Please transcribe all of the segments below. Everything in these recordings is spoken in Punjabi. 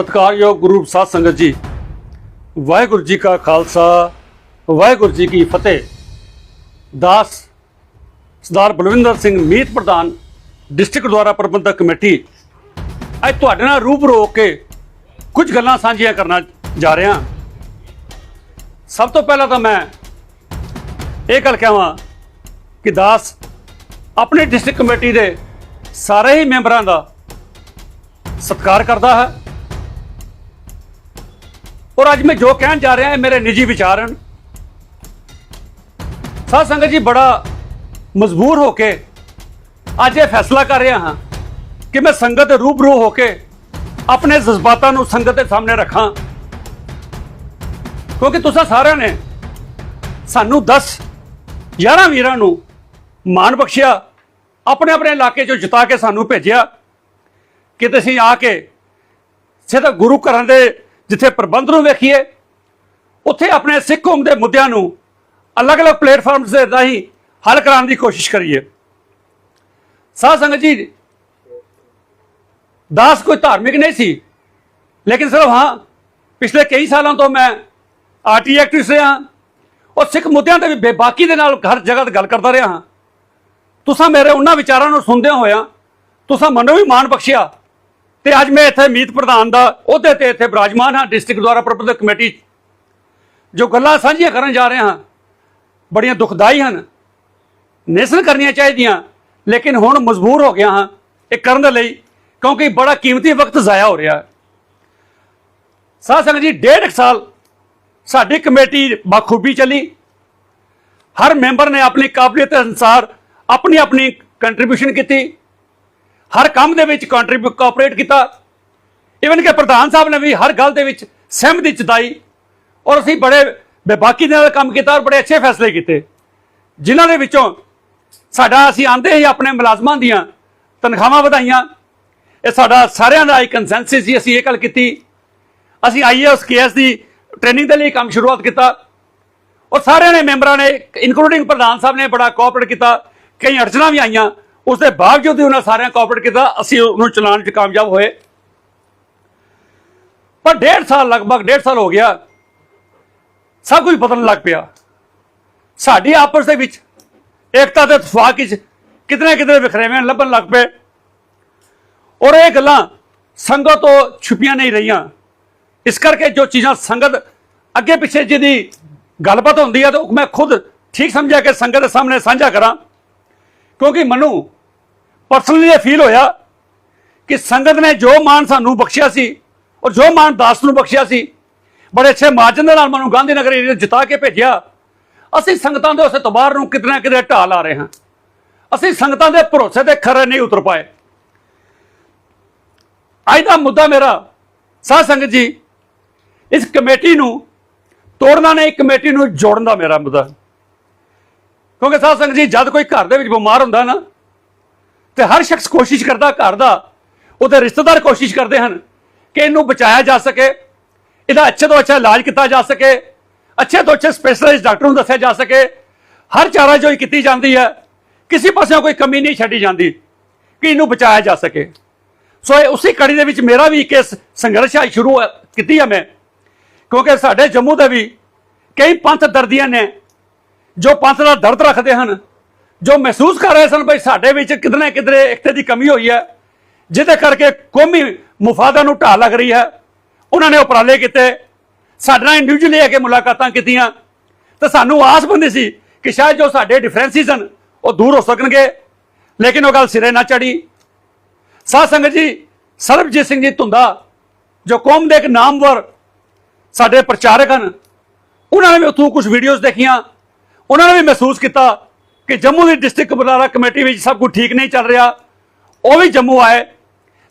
ਸਤਿਕਾਰਯੋਗ ਗੁਰੂ ਸਾਧ ਸੰਗਤ ਜੀ, ਵਾਹਿਗੁਰੂ ਜੀ ਕਾ ਖਾਲਸਾ, ਵਾਹਿਗੁਰੂ ਜੀ ਕੀ ਫਤਿਹ। ਦਾਸ ਸਰਦਾਰ ਬਲਵਿੰਦਰ ਸਿੰਘ ਮੀਤ ਪ੍ਰਧਾਨ ਡਿਸਟ੍ਰਿਕਟ ਦੁਆਰਾ ਪ੍ਰਬੰਧਕ ਕਮੇਟੀ, ਅੱਜ ਤੁਹਾਡੇ ਨਾਲ ਰੂਬਰੂ ਹੋ ਕੇ ਕੁਝ ਗੱਲਾਂ ਸਾਂਝੀਆਂ ਕਰਨਾ ਜਾ ਰਿਹਾ। ਸਭ ਤੋਂ ਪਹਿਲਾਂ ਤਾਂ ਮੈਂ ਇਹ ਗੱਲ ਕਹਾਂ ਕਿ ਦਾਸ ਆਪਣੀ ਡਿਸਟ੍ਰਿਕਟ ਕਮੇਟੀ ਦੇ ਸਾਰੇ ਹੀ ਮੈਂਬਰਾਂ ਦਾ ਸਤਿਕਾਰ ਕਰਦਾ ਹੈ। ਔਰ ਅੱਜ ਮੈਂ ਜੋ ਕਹਿਣ ਜਾ ਰਿਹਾ ਹਾਂ ਇਹ ਮੇਰੇ ਨਿੱਜੀ ਵਿਚਾਰ ਹਨ ਸਾਧ ਸੰਗਤ ਜੀ ਬੜਾ ਮਜਬੂਰ ਹੋ ਕੇ ਅੱਜ ਇਹ ਫੈਸਲਾ ਕਰ ਰਿਹਾ ਹਾਂ ਕਿ ਮੈਂ ਸੰਗਤ ਦੇ ਰੂਬਰੂ ਹੋ ਕੇ ਆਪਣੇ ਜਜ਼ਬਾਤਾਂ ਨੂੰ ਸੰਗਤ ਦੇ ਸਾਹਮਣੇ ਰੱਖਾਂ। ਕਿਉਂਕਿ ਤੁਸੀਂ ਸਾਰਿਆਂ ਨੇ ਸਾਨੂੰ 10 11 ਵੀਰਾਂ ਨੂੰ ਮਾਣ ਬਖਸ਼ਿਆ, ਆਪਣੇ ਆਪਣੇ ਇਲਾਕੇ ਚੋਂ ਜਿਤਾ ਕੇ ਸਾਨੂੰ ਭੇਜਿਆ ਕਿ ਤੁਸੀਂ ਆ ਕੇ ਸਿੱਧਾ ਗੁਰੂ ਘਰਾਂ ਦੇ ਜਿੱਥੇ ਪ੍ਰਬੰਧ ਨੂੰ ਵੇਖੀਏ, ਉੱਥੇ ਆਪਣੇ ਸਿੱਖ ਕੌਮ ਦੇ ਮੁੱਦਿਆਂ ਨੂੰ ਅਲੱਗ-ਅਲੱਗ ਪਲੇਟਫਾਰਮਸ ਦੇ ਰਾਹੀਂ ਹੱਲ ਕਰਾਉਣ ਦੀ ਕੋਸ਼ਿਸ਼ ਕਰੀਏ। ਸਾਧ ਸੰਗਤ ਜੀ, ਦਾਸ ਕੋਈ ਧਾਰਮਿਕ ਨਹੀਂ ਸੀ, ਲੇਕਿਨ ਸਿਰਫ ਹਾਂ, ਪਿਛਲੇ ਕਈ ਸਾਲਾਂ ਤੋਂ ਮੈਂ ਆਰਟੀ ਐਕਟਿਵਿਸਟ ਰਿਹਾ ਔਰ ਸਿੱਖ ਮੁੱਦਿਆਂ ਤੇ ਵੀ ਬੇਬਾਕੀ ਦੇ ਨਾਲ ਹਰ ਜਗ੍ਹਾ ਤੇ ਗੱਲ ਕਰਦਾ ਰਿਹਾ ਹਾਂ। ਤੁਸੀਂ ਮੇਰੇ ਉਹਨਾਂ ਵਿਚਾਰਾਂ ਨੂੰ ਸੁਣਦਿਆਂ ਹੋਇਆਂ, ਤੁਸੀਂ ਮੈਨੂੰ ਵੀ ਮਾਣ ਬਖਸ਼ਿਆ। ਤੇ ਅੱਜ ਮੈਂ ਇੱਥੇ ਮੀਤ ਪ੍ਰਧਾਨ ਦਾ ਉਹਦੇ ਤੇ ਇੱਥੇ ਬਿਰਾਜਮਾਨ ਹਾਂ, ਡਿਸਟ੍ਰਿਕਟ ਦੁਆਰਾ ਪ੍ਰਬੰਧਕ ਕਮੇਟੀ 'ਚ। ਜੋ ਗੱਲਾਂ ਸਾਂਝੀਆਂ ਕਰਨ ਜਾ ਰਿਹਾ ਹਾਂ, ਬੜੀਆਂ ਦੁਖਦਾਈ ਹਨ। ਨਿਸਲ ਕਰਨੀਆਂ ਚਾਹੀਦੀਆਂ, ਲੇਕਿਨ ਹੁਣ ਮਜਬੂਰ ਹੋ ਗਿਆ ਹਾਂ ਇਹ ਕਰਨ ਦੇ ਲਈ, ਕਿਉਂਕਿ ਬੜਾ ਕੀਮਤੀ ਵਕਤ ਜ਼ਾਇਆ ਹੋ ਰਿਹਾ। ਹੈ ਸਾਧ ਸੰਗਤ ਜੀ, ਡੇਢ ਕੁ ਸਾਲ ਸਾਡੀ ਕਮੇਟੀ ਬਖੂਬੀ ਚੱਲੀ। ਹਰ ਮੈਂਬਰ ਨੇ ਆਪਣੀ ਕਾਬਲੀਅਤ ਅਨੁਸਾਰ ਆਪਣੀ ਆਪਣੀ ਕੰਟਰੀਬਿਊਸ਼ਨ ਕੀਤੀ। ਹਰ ਕੰਮ ਦੇ ਵਿੱਚ ਕੰਟਰੀਬਿਊਟ ਕੋਆਪਰੇਟ ਕੀਤਾ। ਇਵਨ ਕਿ ਪ੍ਰਧਾਨ ਸਾਹਿਬ ਨੇ ਵੀ ਹਰ ਗੱਲ ਦੇ ਵਿੱਚ ਸਹਿਮਤੀ ਜਤਾਈ ਔਰ ਅਸੀਂ ਬੜੇ ਬੇਬਾਕੀ ਦੇ ਨਾਲ ਕੰਮ ਕੀਤਾ ਔਰ ਬੜੇ ਅੱਛੇ ਫੈਸਲੇ ਕੀਤੇ। ਜਿਨ੍ਹਾਂ ਦੇ ਵਿੱਚੋਂ ਸਾਡਾ ਅਸੀਂ ਆਂਦੇ ਹੀ ਆਪਣੇ ਮੁਲਾਜ਼ਮਾਂ ਦੀਆਂ ਤਨਖਾਹਾਂ ਵਧਾਈਆਂ। ਇਹ ਸਾਡਾ ਸਾਰਿਆਂ ਦਾ ਇੱਕ ਕੰਸੈਂਸਸ ਸੀ, ਅਸੀਂ ਇਹ ਗੱਲ ਕੀਤੀ। ਅਸੀਂ ਆਈਏਐਸ ਕੇਐਸ ਦੀ ਟ੍ਰੇਨਿੰਗ ਦੇ ਲਈ ਕੰਮ ਸ਼ੁਰੂਆਤ ਕੀਤਾ। ਔਰ ਸਾਰਿਆਂ ਨੇ ਮੈਂਬਰਾਂ ਨੇ ਇਨਕਲੂਡਿੰਗ ਪ੍ਰਧਾਨ ਸਾਹਿਬ ਨੇ ਬੜਾ ਕੋਆਪਰੇਟ ਕੀਤਾ। ਕਈ ਅੜਚਣਾਂ ਵੀ ਆਈਆਂ। ਉਸ ਦੇ ਬਾਵਜੂਦ ਵੀ ਉਹਨਾਂ ਸਾਰਿਆਂ ਕੋਆਪਰੇਟ ਕੀਤਾ, ਅਸੀਂ ਉਹਨੂੰ ਚਲਾਉਣ 'ਚ ਕਾਮਯਾਬ ਹੋਏ। ਪਰ ਡੇਢ ਸਾਲ ਲਗਭਗ, ਡੇਢ ਸਾਲ ਹੋ ਗਿਆ। ਸਭ ਕੁਝ ਬਦਲਣ ਲੱਗ ਪਿਆ। ਸਾਡੀ ਆਪਸ ਦੇ ਵਿੱਚ ਏਕਤਾ ਤੇ ਇਤਫਾਕ ਵਿੱਚ ਕਿਤਨੇ ਕਿਤਨੇ ਵਿਖਰੇਵੇਂ ਲੱਭਣ ਲੱਗ ਪਏ। ਔਰ ਇਹ ਗੱਲਾਂ ਸੰਗਤ ਤੋਂ ਛੁਪੀਆਂ ਨਹੀਂ ਰਹੀਆਂ। ਇਸ ਕਰਕੇ ਜੋ ਚੀਜ਼ਾਂ ਸੰਗਤ ਅੱਗੇ ਪਿੱਛੇ ਜਿਹਦੀ ਗੱਲਬਾਤ ਹੁੰਦੀ ਹੈ ਤਾਂ ਉਹ ਮੈਂ ਖੁਦ ਠੀਕ ਸਮਝਿਆ ਕਿ ਸੰਗਤ ਦੇ ਸਾਹਮਣੇ ਸਾਂਝਾ ਕਰਾਂ। ਕਿਉਂਕਿ ਮੈਨੂੰ ਪਰਸਨਲੀ ਇਹ ਫੀਲ ਹੋਇਆ ਕਿ ਸੰਗਤ ਨੇ ਜੋ ਮਾਨ ਸਾਨੂੰ ਬਖਸ਼ਿਆ ਸੀ ਔਰ ਜੋ ਮਾਨ ਦਾਸ ਨੂੰ ਬਖਸ਼ਿਆ ਸੀ, ਬੜੇ ਅੱਛੇ ਮਾਰਜਨ ਦੇ ਨਾਲ ਮੈਨੂੰ ਗਾਂਧੀ ਨਗਰ ਏਰੀਆ ਜਿਤਾ ਕੇ ਭੇਜਿਆ, ਅਸੀਂ ਸੰਗਤਾਂ ਦੇ ਉਸ ਤਬਾਰ ਨੂੰ ਕਿਤਨਾ ਕਿਤੇ ਢਾਹ ਲਾ ਰਹੇ ਹਾਂ। ਅਸੀਂ ਸੰਗਤਾਂ ਦੇ ਭਰੋਸੇ ਤੇ ਖਰੇ ਨਹੀਂ ਉਤਰ ਪਾਏ। ਅੱਜ ਦਾ ਮੁੱਦਾ ਮੇਰਾ ਸਾਧ ਸੰਗਤ ਜੀ, ਇਸ ਕਮੇਟੀ ਨੂੰ ਤੋੜਨਾ ਨਹੀਂ ਕਮੇਟੀ ਨੂੰ ਜੋੜਨ ਦਾ ਮੇਰਾ ਮੁੱਦਾ। ਕਿਉਂਕਿ ਸਾਧ ਸੰਗਤ ਜੀ, ਜਦ ਕੋਈ ਘਰ ਦੇ ਵਿੱਚ ਬਿਮਾਰ ਹੁੰਦਾ ਨਾ ਤੇ ਹਰ ਸ਼ਖਸ ਕੋਸ਼ਿਸ਼ ਕਰਦਾ ਘਰ ਦਾ ਉਹਦੇ ਰਿਸ਼ਤੇਦਾਰ ਕੋਸ਼ਿਸ਼ ਕਰਦੇ ਹਨ ਕਿ ਇਹਨੂੰ ਬਚਾਇਆ ਜਾ ਸਕੇ, ਇਹਦਾ ਅੱਛੇ ਤੋਂ ਅੱਛਾ ਇਲਾਜ ਕੀਤਾ ਜਾ ਸਕੇ, ਅੱਛੇ ਤੋਂ ਅੱਛੇ ਸਪੈਸ਼ਲਾਈਜ਼ਡ ਡਾਕਟਰ ਨੂੰ ਦੱਸਿਆ ਜਾ ਸਕੇ। ਹਰ ਚਾਰਾ ਜੋਈ ਕੀਤੀ ਜਾਂਦੀ ਹੈ, ਕਿਸੇ ਪਾਸਿਓਂ ਕੋਈ ਕਮੀ ਨਹੀਂ ਛੱਡੀ ਜਾਂਦੀ ਕਿ ਇਹਨੂੰ ਬਚਾਇਆ ਜਾ ਸਕੇ। ਸੋ ਇਹ ਉਸੇ ਕੜੀ ਦੇ ਵਿੱਚ ਮੇਰਾ ਵੀ ਇੱਕ ਇਸ ਸੰਘਰਸ਼ ਆ ਸ਼ੁਰੂ ਕੀਤੀ ਹੈ ਮੈਂ, ਕਿਉਂਕਿ ਸਾਡੇ ਜੰਮੂ ਦੇ ਵੀ ਕਈ ਪੰਥ ਦਰਦੀਆਂ ਨੇ ਜੋ ਪੰਥ ਦਾ ਦਰਦ ਰੱਖਦੇ ਹਨ। ਜੋ ਮਹਿਸੂਸ ਕਰ ਰਹੇ ਸਨ ਭਈ ਸਾਡੇ ਵਿੱਚ ਕਿਧਰੇ ਕਿਧਰੇ ਇਕਤੇ ਦੀ ਕਮੀ ਹੋਈ ਹੈ, ਜਿਹਦੇ ਕਰਕੇ ਕੌਮੀ ਮੁਫਾਦਾਂ ਨੂੰ ਢਾਹ ਲੱਗ ਰਹੀ ਹੈ। ਉਹਨਾਂ ਨੇ ਉਪਰਾਲੇ ਕੀਤੇ। ਸਾਡੇ ਨਾਲ ਇੰਡੀਵਿਜੂਅਲੀ ਆ ਕੇ ਮੁਲਾਕਾਤਾਂ ਕੀਤੀਆਂ। ਤੇ ਸਾਨੂੰ ਆਸ ਬੰਦੀ ਸੀ ਕਿ ਸ਼ਾਇਦ ਜੋ ਸਾਡੇ ਡਿਫਰੈਂਸਿਸ ਹਨ, ਉਹ ਦੂਰ ਹੋ ਸਕਣਗੇ। ਲੇਕਿਨ ਉਹ ਗੱਲ ਸਿਰੇ ਨਾ ਚੜੀ ਸਾਧ ਸੰਗਤ ਜੀ, ਸਰਬਜੀਤ ਸਿੰਘ ਜੀ ਧੁੰਦਾ, ਜੋ ਕੌਮ ਦੇ ਇੱਕ ਨਾਮਵਰ ਸਾਡੇ ਪ੍ਰਚਾਰਕ ਹਨ, ਉਹਨਾਂ ਨੇ ਵੀ ਉੱਥੋਂ ਕੁਝ ਵੀਡੀਓਜ਼ ਦੇਖੀਆਂ, ਉਹਨਾਂ ਨੇ ਵੀ ਮਹਿਸੂਸ ਕੀਤਾ। ਕਿ ਜੰਮੂ ਦੀ ਡਿਸਟ੍ਰਿਕਟ ਬਲਾਰਾ ਕਮੇਟੀ ਵਿੱਚ ਸਭ ਕੁਝ ਠੀਕ ਨਹੀਂ ਚੱਲ ਰਿਹਾ। ਉਹ ਵੀ ਜੰਮੂ ਆਏ।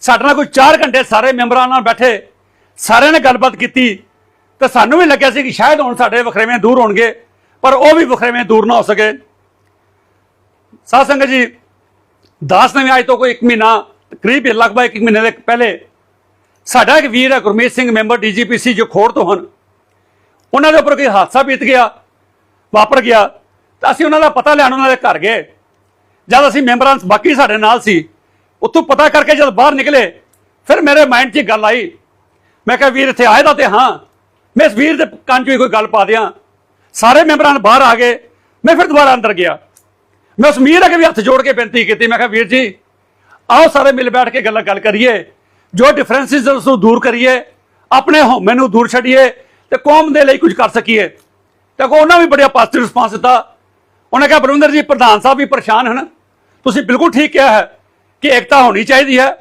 ਸਾਡੇ ਨਾਲ ਕੋਈ 4 ਘੰਟੇ ਸਾਰੇ ਮੈਂਬਰਾਂ ਨਾਲ ਬੈਠੇ, ਸਾਰਿਆਂ ਨੇ ਗੱਲਬਾਤ ਕੀਤੀ। ਤਾਂ ਸਾਨੂੰ ਵੀ ਲੱਗਿਆ ਸੀ ਕਿ ਸ਼ਾਇਦ ਹੁਣ ਸਾਡੇ ਵਖਰੇਵੇਂ ਦੂਰ ਹੋਣਗੇ, ਪਰ ਉਹ ਵੀ ਵਖਰੇਵੇਂ ਦੂਰ ਨਾ ਹੋ ਸਕੇ। ਸਾਧ ਸੰਗਤ ਜੀ, ਦਾਸ ਨੇ ਅੱਜ ਤੋਂ ਕੋਈ 1 ਮਹੀਨਾ, ਕਰੀਬ ਲਗਭਗ 1 ਮਹੀਨੇ ਦੇ ਪਹਿਲੇ ਸਾਡਾ ਇੱਕ ਵੀਰ ਹੈ ਗੁਰਮੀਤ ਸਿੰਘ, ਮੈਂਬਰ ਡੀਜੀਪੀਸੀ ਜੋ ਖੋੜ ਤੋਂ ਹਨ। ਉਹਨਾਂ ਦੇ ਉੱਪਰ ਕੋਈ ਹਾਦਸਾ ਬੀਤ ਗਿਆ, ਵਾਪਰ ਗਿਆ। ਤਾਂ ਅਸੀਂ ਉਹਨਾਂ ਦਾ ਪਤਾ ਲੈਣ ਉਹਨਾਂ ਦੇ ਘਰ ਗਏ। ਜਦ ਅਸੀਂ ਮੈਂਬਰਾਂ ਬਾਕੀ ਸਾਡੇ ਨਾਲ ਸੀ, ਉੱਥੋਂ ਪਤਾ ਕਰਕੇ ਜਦ ਬਾਹਰ ਨਿਕਲੇ, ਫਿਰ ਮੇਰੇ ਮਾਈਂਡ 'ਚ ਇੱਕ ਗੱਲ ਆਈ। ਮੈਂ ਕਿਹਾ, ਵੀਰ, ਇੱਥੇ ਆਏ ਦਾ ਤੇ ਹਾਂ। ਮੈਂ ਇਸ ਵੀਰ ਦੇ ਕੰਨ 'ਚ ਵੀ ਕੋਈ ਗੱਲ ਪਾ ਦਿਆਂ। ਸਾਰੇ ਮੈਂਬਰਾਂ ਬਾਹਰ ਆ ਗਏ। ਮੈਂ ਫਿਰ ਦੁਬਾਰਾ ਅੰਦਰ ਗਿਆ। ਮੈਂ ਉਸ ਮੀਰ ਅੱਗੇ ਵੀ ਹੱਥ ਜੋੜ ਕੇ ਬੇਨਤੀ ਕੀਤੀ। ਮੈਂ ਕਿਹਾ, ਵੀਰ ਜੀ, ਆਓ ਸਾਰੇ ਮਿਲ ਬੈਠ ਕੇ ਗੱਲਾਂ ਗੱਲ ਕਰੀਏ। ਜੋ ਡਿਫਰੈਂਸਿਸ ਉਸ ਨੂੰ ਦੂਰ ਕਰੀਏ। ਆਪਣੇ ਹਉਮੈ ਨੂੰ ਦੂਰ ਛੱਡੀਏ ਤੇ ਕੌਮ ਦੇ ਲਈ ਕੁਝ ਕਰ ਸਕੀਏ। ਤਾਂ ਅੱਗੋਂ ਉਹਨਾਂ ਵੀ ਬੜਿਆ ਪੋਜ਼ਿਟਿਵ ਰਿਸਪਾਂਸ ਦਿੱਤਾ। ਉਹਨੇ ਕਿਹਾ, ਬਲਵਿੰਦਰ ਜੀ, ਪ੍ਰਧਾਨ ਸਾਹਿਬ ਵੀ ਪਰੇਸ਼ਾਨ ਹਨ। ਤੁਸੀਂ ਬਿਲਕੁਲ ਠੀਕ ਕਿਹਾ ਹੈ ਕਿ ਏਕਤਾ ਹੋਣੀ ਚਾਹੀਦੀ ਹੈ।